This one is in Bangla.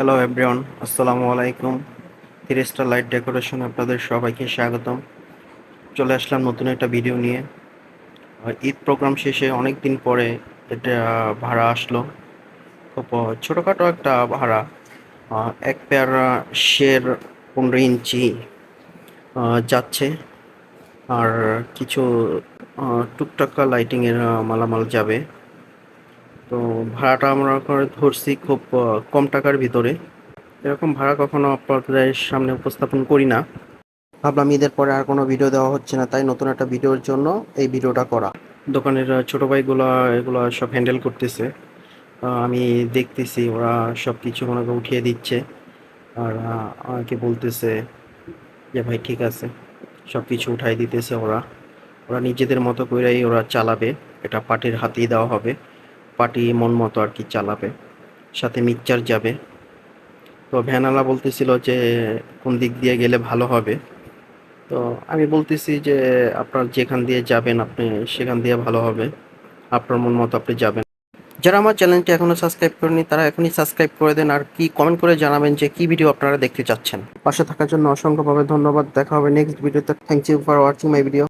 হ্যালো এভরিওয়ান আসসালামু আলাইকুম থ্রি স্টার লাইট ডেকোরেশন আপনাদের সবাইকে স্বাগতম। চলে আসলাম নতুন একটা ভিডিও নিয়ে। ঈদ প্রোগ্রাম শেষে অনেক দিন পরে এটা ভাড়া আসলো। খুব ছোটোখাটো একটা ভাড়া। এক পেয়ার শের পনেরো ইঞ্চি যাচ্ছে। আর কিছু টুকটাকা লাইটিংয়ের মালামাল যাবে। তো ভাড়াটা আমরা ধরছি খুব কম টাকার ভিতরে। এরকম ভাড়া কখনো আপনাদের সামনে উপস্থাপন করি না। ভাবলাম ঈদের পরে আর কোনো ভিডিও দেওয়া হচ্ছে না তাই নতুন একটা ভিডিওর জন্য এই ভিডিওটা করা। দোকানের ছোটো ভাইগুলো এগুলো সব হ্যান্ডেল করতেছে। আমি দেখতেছি ওরা সব কিছু করে উঠিয়ে দিচ্ছে। আর আমাকে বলতেছে যে ভাই ঠিক আছে। সব কিছু উঠাই দিতেছে ওরা। ওরা নিজেদের মতো করেই ওরা চালাবে। এটা পার্টির হাতেই দেওয়া হবে। পার্টি মন মতো আর কি চালাবে, সাথে মিক্সচার যাবে। তো ভ্যানালা বলতেছিল যে কোন দিক দিয়ে গেলে ভালো হবে। তো আমি বলতেছি যে আপনার যেখান দিয়ে যাবেন আপনি সেখান দিয়ে ভালো হবে। আপনার মন মতো আপনি যাবেন। যারা আমার চ্যানেলটি এখনও সাবস্ক্রাইব করেনি তারা এখনই সাবস্ক্রাইব করে দেন আর কি কমেন্ট করে জানাবেন যে কি ভিডিও আপনারা দেখতে চাচ্ছেন। পাশে থাকার জন্য অসংখ্যভাবে ধন্যবাদ। দেখা হবে নেক্সট ভিডিওতে। Thank you for watching my video